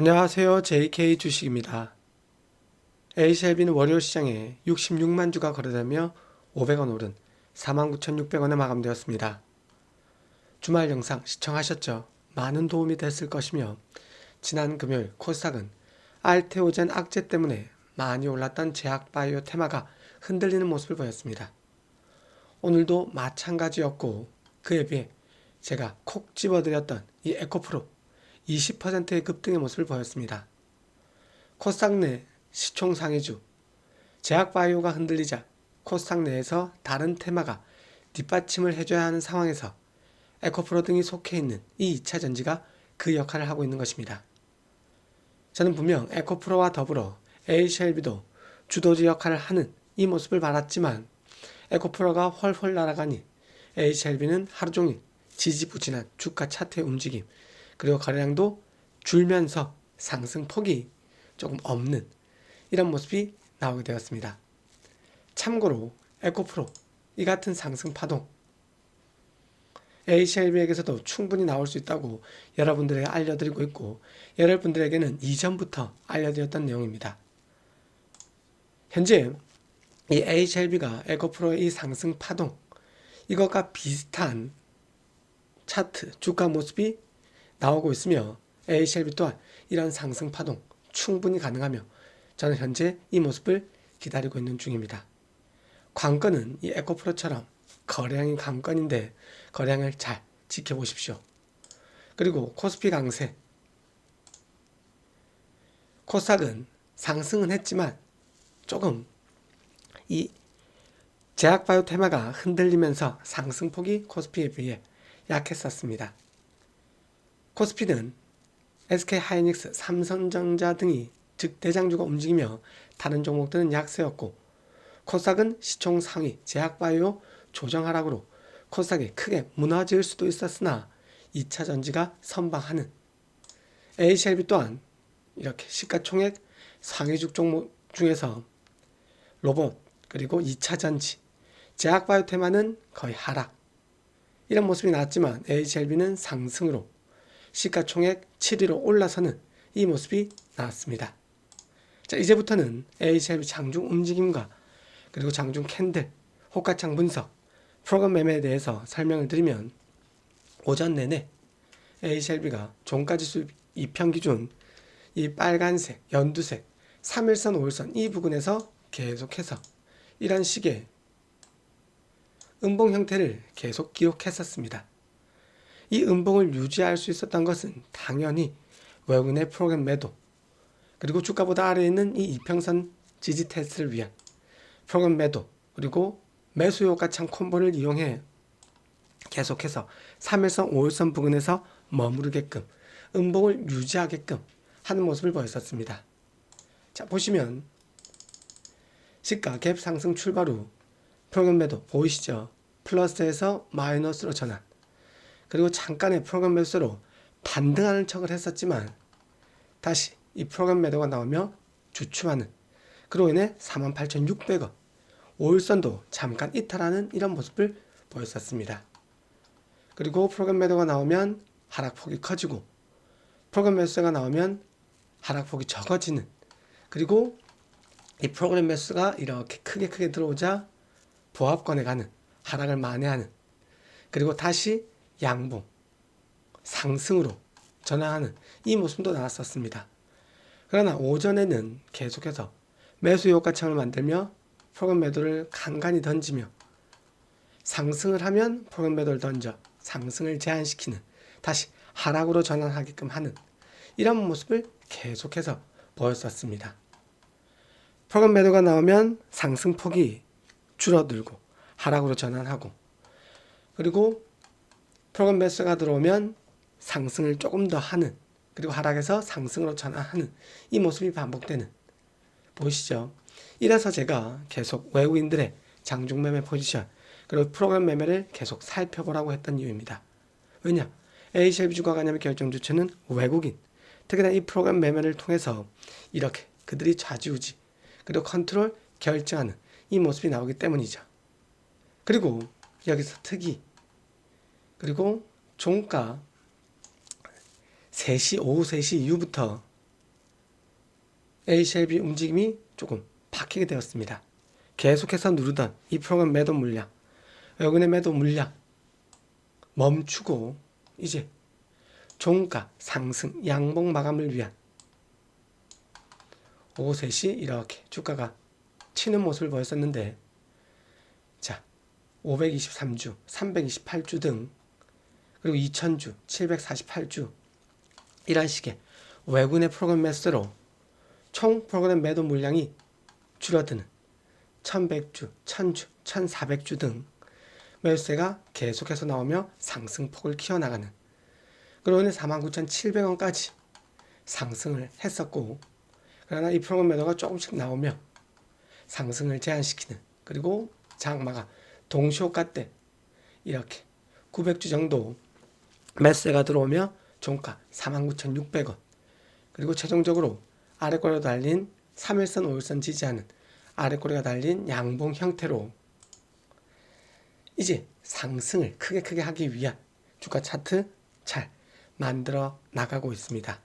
안녕하세요. JK 주식입니다. A셀비는 월요일 시장에 66만 주가 거래되며 500원 오른 49,600원에 마감되었습니다. 주말 영상 시청하셨죠? 많은 도움이 됐을 것이며 지난 금요일 코스닥은 알테오젠 악재 때문에 많이 올랐던 제약바이오 테마가 흔들리는 모습을 보였습니다. 오늘도 마찬가지였고 그에 비해 제가 콕 집어드렸던 이 에코프로 20%의 급등의 모습을 보였습니다. 코스닥 내 시총 상위주 제약바이오가 흔들리자 코스닥 내에서 다른 테마가 뒷받침을 해줘야 하는 상황에서 에코프로 등이 속해 있는 이 2차 전지가 그 역할을 하고 있는 것입니다. 저는 분명 에코프로와 더불어 에이쉘비도 주도주 역할을 하는 이 모습을 말았지만 에코프로가 훨훨 날아가니 에이쉘비는 하루 종일 지지부진한 주가 차트의 움직임 그리고 거래량도 줄면서 상승폭이 조금 없는 이런 모습이 나오게 되었습니다. 참고로 에코프로 이 같은 상승 파동 HLB에게서도 충분히 나올 수 있다고 여러분들에게 알려드리고 있고 여러분들에게는 이전부터 알려드렸던 내용입니다. 현재 이 HLB가 에코프로의 이 상승 파동 이것과 비슷한 차트 주가 모습이 나오고 있으며 HLB 또한 이런 상승 파동 충분히 가능하며 저는 현재 이 모습을 기다리고 있는 중입니다. 관건은 이 에코프로처럼 거래량이 관건인데 거래량을 잘 지켜보십시오. 그리고 코스피 강세 코스닥은 상승은 했지만 조금 이 제약바이오 테마가 흔들리면서 상승폭이 코스피에 비해 약했었습니다. 코스피는 SK하이닉스, 삼성전자 등이 즉 대장주가 움직이며 다른 종목들은 약세였고 코스닥은 시총 상위 제약바이오 조정 하락으로 코스닥이 크게 무너질 수도 있었으나 2차 전지가 선방하는 HLB 또한 이렇게 시가총액 상위주 종목 중에서 로봇 그리고 2차 전지 제약바이오 테마는 거의 하락. 이런 모습이 나왔지만 HLB는 상승으로 시가총액 7위로 올라서는 이 모습이 나왔습니다. 자 이제부터는 HLB 장중 움직임과 그리고 장중 캔들, 호가창 분석, 프로그램 매매에 대해서 설명을 드리면 오전 내내 HLB가 종가지수 2평 기준 이 빨간색, 연두색, 3일선, 5일선 이 부분에서 계속해서 이런 식의 음봉 형태를 계속 기록했었습니다. 이 음봉을 유지할 수 있었던 것은 당연히 외국인의 프로그램 매도 그리고 주가보다 아래에 있는 이 이평선 지지 테스트를 위한 프로그램 매도 그리고 매수 효과창 콤보를 이용해 계속해서 3일선 5일선 부근에서 머무르게끔 음봉을 유지하게끔 하는 모습을 보였었습니다. 자 보시면 시가 갭 상승 출발 후 프로그램 매도 보이시죠? 플러스에서 마이너스로 전환 그리고 잠깐의 프로그램 매수로 반등하는 척을 했었지만 다시 이 프로그램 매도가 나오며 주춤하는 그로 인해 48,600원 5일선도 잠깐 이탈하는 이런 모습을 보였었습니다. 그리고 프로그램 매도가 나오면 하락폭이 커지고 프로그램 매수가 나오면 하락폭이 적어지는 그리고 이 프로그램 매수가 이렇게 크게 크게 들어오자 보합권에 가는 하락을 만회하는 그리고 다시 양봉 상승으로 전환하는 이 모습도 나왔었습니다. 그러나 오전에는 계속해서 매수 효과창을 만들며 프로그램 매도를 간간히 던지며 상승을 하면 프로그램 매도를 던져 상승을 제한시키는 다시 하락으로 전환하게끔 하는 이런 모습을 계속해서 보였었습니다. 프로그램 매도가 나오면 상승폭이 줄어들고 하락으로 전환하고 그리고 프로그램 매수가 들어오면 상승을 조금 더 하는 그리고 하락에서 상승으로 전환하는 이 모습이 반복되는 보이시죠? 이래서 제가 계속 외국인들의 장중 매매 포지션 그리고 프로그램 매매를 계속 살펴보라고 했던 이유입니다. 왜냐? A셀비 주가 관념의 결정 주체는 외국인 특히나 이 프로그램 매매를 통해서 이렇게 그들이 좌지우지 그리고 컨트롤 결정하는 이 모습이 나오기 때문이죠. 그리고 여기서 특이 그리고 종가 3시 오후 3시 이후부터 ACLB 움직임이 조금 바뀌게 되었습니다. 계속해서 누르던 이 프로그램 매도 물량, 외국인의 매도 물량 멈추고 이제 종가 상승 양봉 마감을 위한 오후 3시 이렇게 주가가 튀는 모습을 보였었는데 자 523주, 328주 등 그리고 2000주, 748주. 이런 식의 외국인의 프로그램 매수로 총 프로그램 매도 물량이 줄어드는 1100주, 1000주, 1400주 등 매수세가 계속해서 나오며 상승폭을 키워나가는 인해 49,700원까지 상승을 했었고 그러나 이 프로그램 매도가 조금씩 나오며 상승을 제한시키는 그리고 장마가 동시호가 때 이렇게 900주 정도 매수세가 들어오며 종가 49,600원 그리고 최종적으로 아래꼬리가 달린 3일선 5일선 지지하는 아래꼬리가 달린 양봉 형태로 이제 상승을 크게 크게 하기 위한 주가 차트 잘 만들어 나가고 있습니다.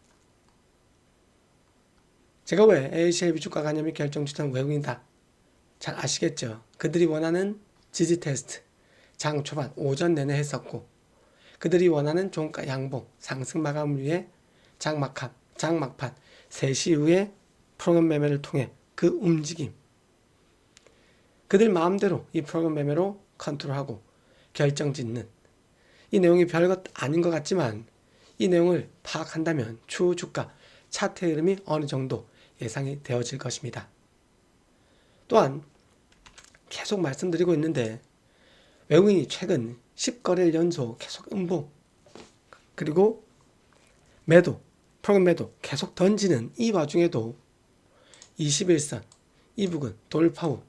제가 왜 ACLB 주가 관념이 결정주던 외국인이다 잘 아시겠죠? 그들이 원하는 지지 테스트 장 초반 오전 내내 했었고 그들이 원하는 종가 양봉 상승 마감을 위해 장막판 장막판 3시 이후에 프로그램 매매를 통해 그 움직임 그들 마음대로 이 프로그램 매매로 컨트롤하고 결정 짓는 이 내용이 별것 아닌 것 같지만 이 내용을 파악한다면 추후 주가 차트의 흐름이 어느 정도 예상이 되어질 것입니다. 또한 계속 말씀드리고 있는데 외국인이 최근 10거래일 연속 계속 음봉 그리고 매도 프로그램 매도 계속 던지는 이 와중에도 21선 이 부근 돌파 후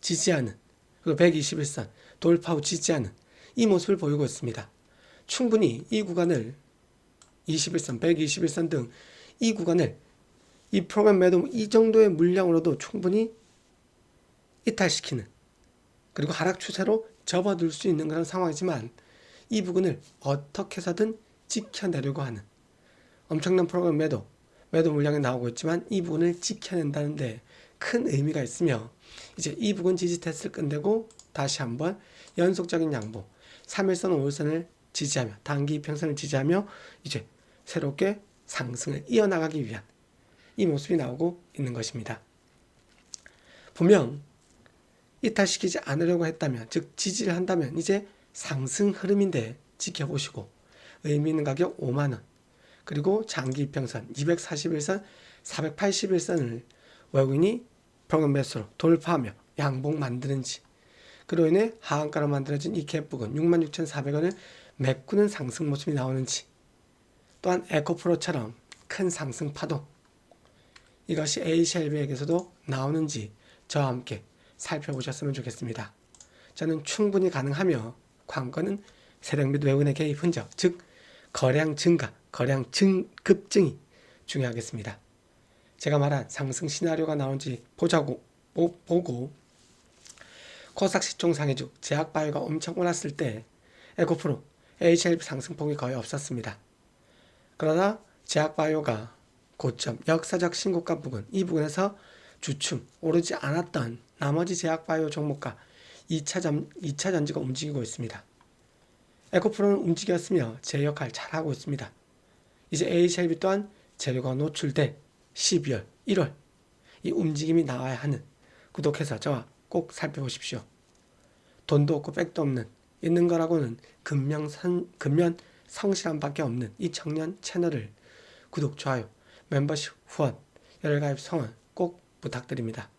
지지하는 그리고 121선 돌파 후 지지하는 이 모습을 보이고 있습니다. 충분히 이 구간을 21선, 121선 등 이 구간을 이 프로그램 매도 이 정도의 물량으로도 충분히 이탈시키는 그리고 하락 추세로 접어들 수 있는 그런 상황이지만 이 부분을 어떻게 해서든 지켜내려고 하는 엄청난 프로그램 매도 매도 물량이 나오고 있지만 이 부분을 지켜낸다는데 큰 의미가 있으며 이제 이 부분 지지 테스트를 끝내고 다시 한번 연속적인 양보 3일선 5일선을 지지하며 단기 이평선을 지지하며 이제 새롭게 상승을 이어나가기 위한 이 모습이 나오고 있는 것입니다. 분명 이탈시키지 않으려고 했다면 즉 지지를 한다면 이제 상승 흐름인데 지켜보시고 의미 있는 가격 5만 원 그리고 장기 이평선 241선 481선을 외국인이 평균 매수로 돌파하며 양봉 만드는지 그로 인해 하한가로 만들어진 이 갭북은 66,400원을 메꾸는 상승 모습이 나오는지 또한 에코프로처럼 큰 상승 파동 이것이 A셀비에게서도 나오는지 저와 함께 살펴보셨으면 좋겠습니다. 저는 충분히 가능하며 관건은 세력 및 외국인의 개입 흔적, 즉 거래량 증가, 거래량 증 급증이 중요하겠습니다. 제가 말한 상승 시나리오가 나온지 보자고 보, 보고 코스닥 시총 상해주 제약바이오가 엄청 올랐을 때 에코프로 HLB 상승폭이 거의 없었습니다. 그러나 제약바이오가 고점 역사적 신고가 부근 이 부분에서 주춤 오르지 않았던 나머지 제약바이오 종목과 2차, 전, 2차 전지가 움직이고 있습니다. 에코프로는 움직였으며 제 역할 잘하고 있습니다. 이제 HLB 또한 재료가 노출돼 12월, 1월 이 움직임이 나와야 하는 구독해서 저와 꼭 살펴보십시오. 돈도 없고 백도 없는 있는 거라고는 근면, 선, 근면 성실함밖에 없는 이 청년 채널을 구독, 좋아요, 멤버십 후원, 열가입 성원 꼭 부탁드립니다.